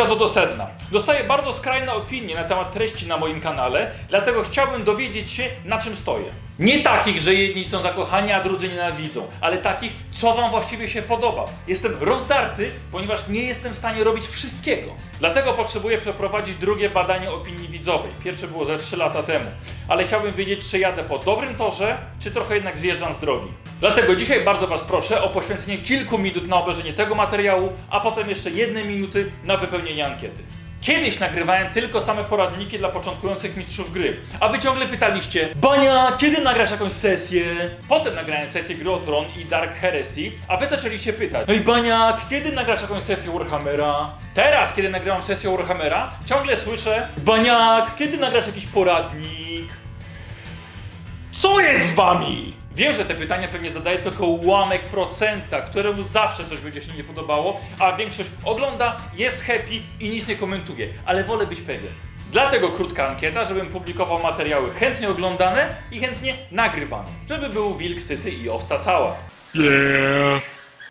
razu do sedna. Dostaję bardzo skrajne opinie na temat treści na moim kanale, dlatego chciałbym dowiedzieć się, na czym stoję. Nie takich, że jedni są zakochani, a drudzy nienawidzą, ale takich, co wam właściwie się podoba. Jestem rozdarty, ponieważ nie jestem w stanie robić wszystkiego. Dlatego potrzebuję przeprowadzić drugie badanie opinii widzowej. Pierwsze było ze 3 lata temu. Ale chciałbym wiedzieć, czy jadę po dobrym torze, czy trochę jednak zjeżdżam z drogi. Dlatego dzisiaj bardzo Was proszę o poświęcenie kilku minut na obejrzenie tego materiału, a potem jeszcze jednej minuty na wypełnienie ankiety. Kiedyś nagrywałem tylko same poradniki dla początkujących mistrzów gry, a wy ciągle pytaliście Bania, kiedy nagrasz jakąś sesję? Potem nagrałem sesję Gry o Tron i Dark Heresy, a wy zaczęliście pytać Hej Baniak, kiedy nagrasz jakąś sesję Warhammera? Teraz, kiedy nagrywam sesję Warhammera, ciągle słyszę Baniak, kiedy nagrasz jakiś poradnik? Co jest z wami? Wiem, że te pytania pewnie zadaje tylko ułamek procenta, któremu zawsze coś będzie się nie podobało, a większość ogląda, jest happy i nic nie komentuje, ale wolę być pewien. Dlatego krótka ankieta, żebym publikował materiały chętnie oglądane i chętnie nagrywane, żeby był wilk syty i owca cała.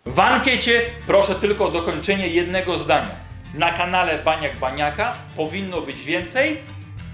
W ankiecie proszę tylko o dokończenie jednego zdania. Na kanale Baniak Baniaka powinno być więcej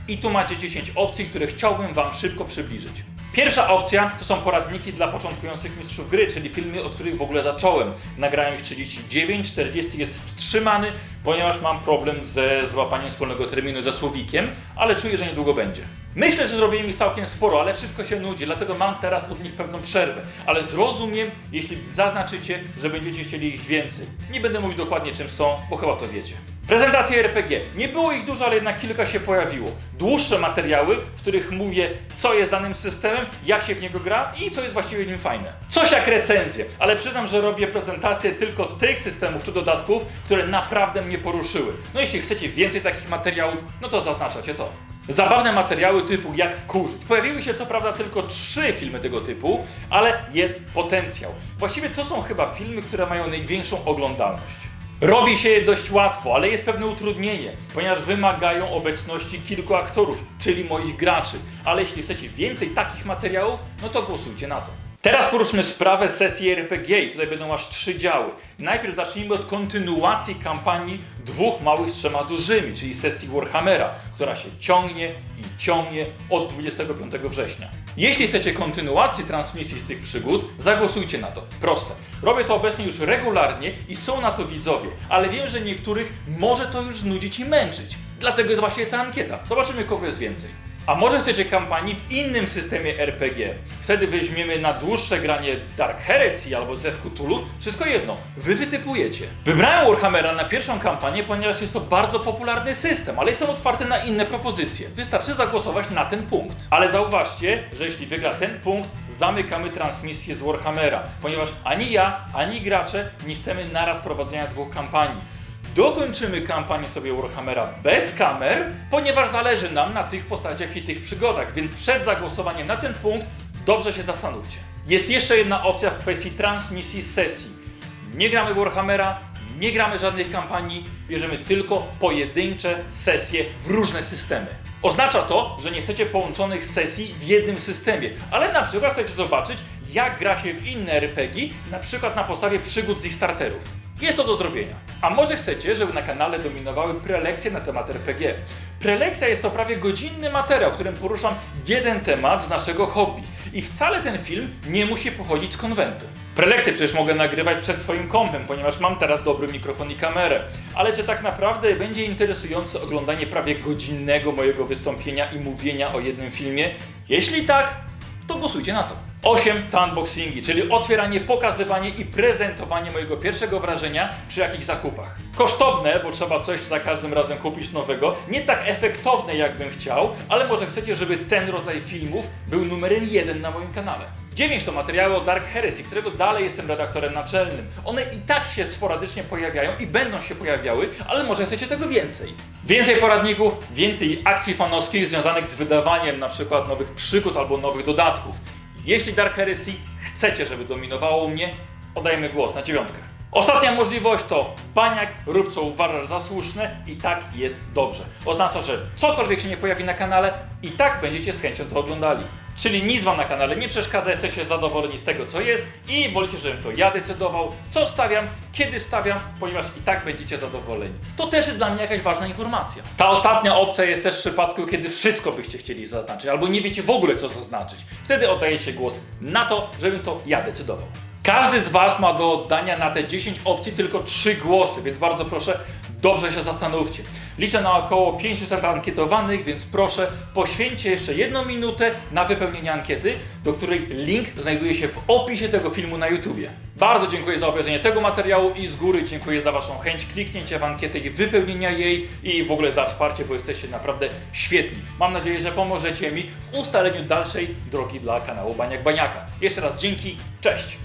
i tu macie 10 opcji, które chciałbym Wam szybko przybliżyć. Pierwsza opcja to są poradniki dla początkujących mistrzów gry, czyli filmy, od których w ogóle zacząłem. Nagrałem ich 39, 40 jest wstrzymany, ponieważ mam problem ze złapaniem wspólnego terminu ze Słowikiem, ale czuję, że niedługo będzie. Myślę, że zrobiłem ich całkiem sporo, ale wszystko się nudzi, dlatego mam teraz od nich pewną przerwę. Ale zrozumiem, jeśli zaznaczycie, że będziecie chcieli ich więcej. Nie będę mówił dokładnie czym są, bo chyba to wiecie. Prezentacje RPG. Nie było ich dużo, ale jednak kilka się pojawiło. Dłuższe materiały, w których mówię, co jest danym systemem, jak się w niego gra i co jest właściwie nim fajne. Coś jak recenzje, ale przyznam, że robię prezentacje tylko tych systemów czy dodatków, które naprawdę mnie poruszyły. No jeśli chcecie więcej takich materiałów, no to zaznaczacie to. Zabawne materiały typu jak wkurzyć. Pojawiły się co prawda tylko trzy filmy tego typu, ale jest potencjał. Właściwie to są chyba filmy, które mają największą oglądalność. Robi się je dość łatwo, ale jest pewne utrudnienie, ponieważ wymagają obecności kilku aktorów, czyli moich graczy. Ale jeśli chcecie więcej takich materiałów, no to głosujcie na to. Teraz poruszmy sprawę sesji RPG i tutaj będą aż trzy działy. Najpierw zacznijmy od kontynuacji kampanii dwóch małych z trzema dużymi, czyli sesji Warhammera, która się ciągnie i ciągnie od 25 września. Jeśli chcecie kontynuacji transmisji z tych przygód, zagłosujcie na to. Proste. Robię to obecnie już regularnie i są na to widzowie, ale wiem, że niektórych może to już znudzić i męczyć. Dlatego jest właśnie ta ankieta. Zobaczymy, kogo jest więcej. A może chcecie kampanii w innym systemie RPG? Wtedy weźmiemy na dłuższe granie Dark Heresy albo Zew Cthulhu. Wszystko jedno, wy wytypujecie. Wybrałem Warhammera na pierwszą kampanię, ponieważ jest to bardzo popularny system, ale jestem otwarty na inne propozycje. Wystarczy zagłosować na ten punkt. Ale zauważcie, że jeśli wygra ten punkt, zamykamy transmisję z Warhammera, ponieważ ani ja, ani gracze nie chcemy naraz prowadzenia dwóch kampanii. Dokończymy kampanię sobie Warhammera bez kamer, ponieważ zależy nam na tych postaciach i tych przygodach, więc przed zagłosowaniem na ten punkt dobrze się zastanówcie. Jest jeszcze jedna opcja w kwestii transmisji sesji. Nie gramy Warhammera, nie gramy żadnych kampanii, bierzemy tylko pojedyncze sesje w różne systemy. Oznacza to, że nie chcecie połączonych sesji w jednym systemie, ale na przykład chcecie zobaczyć, jak gra się w inne RPG, na przykład na podstawie przygód z ich starterów. Jest to do zrobienia. A może chcecie, żeby na kanale dominowały prelekcje na temat RPG? Prelekcja jest to prawie godzinny materiał, w którym poruszam jeden temat z naszego hobby. I wcale ten film nie musi pochodzić z konwentu. Prelekcje przecież mogę nagrywać przed swoim kompem, ponieważ mam teraz dobry mikrofon i kamerę. Ale czy tak naprawdę będzie interesujące oglądanie prawie godzinnego mojego wystąpienia i mówienia o jednym filmie? Jeśli tak, to głosujcie na to. 8 to unboxingi, czyli otwieranie, pokazywanie i prezentowanie mojego pierwszego wrażenia przy jakichś zakupach. Kosztowne, bo trzeba coś za każdym razem kupić nowego, nie tak efektowne jakbym chciał, ale może chcecie, żeby ten rodzaj filmów był numerem jeden na moim kanale. 9 to materiały o Dark Heresy, którego dalej jestem redaktorem naczelnym. One i tak się sporadycznie pojawiają i będą się pojawiały, ale może chcecie tego więcej. Więcej poradników, więcej akcji fanowskich związanych z wydawaniem na przykład nowych przygód albo nowych dodatków. Jeśli Dark Heresy chcecie, żeby dominowało mnie, oddajemy głos na dziewiątkę. Ostatnia możliwość to baniak, rób co uważasz za słuszne i tak jest dobrze. Oznacza, że cokolwiek się nie pojawi na kanale i tak będziecie z chęcią to oglądali. Czyli nic wam na kanale nie przeszkadza, jesteście zadowoleni z tego co jest i wolicie, żebym to ja decydował, co stawiam, kiedy stawiam, ponieważ i tak będziecie zadowoleni. To też jest dla mnie jakaś ważna informacja. Ta ostatnia opcja jest też w przypadku, kiedy wszystko byście chcieli zaznaczyć, albo nie wiecie w ogóle co zaznaczyć. Wtedy oddajecie głos na to, żebym to ja decydował. Każdy z Was ma do oddania na te 10 opcji tylko 3 głosy, więc bardzo proszę, dobrze się zastanówcie. Liczę na około 500 ankietowanych, więc proszę poświęćcie jeszcze jedną minutę na wypełnienie ankiety, do której link znajduje się w opisie tego filmu na YouTubie. Bardzo dziękuję za obejrzenie tego materiału i z góry dziękuję za Waszą chęć kliknięcia w ankietę i wypełnienia jej i w ogóle za wsparcie, bo jesteście naprawdę świetni. Mam nadzieję, że pomożecie mi w ustaleniu dalszej drogi dla kanału Baniak Baniaka. Jeszcze raz dzięki, cześć!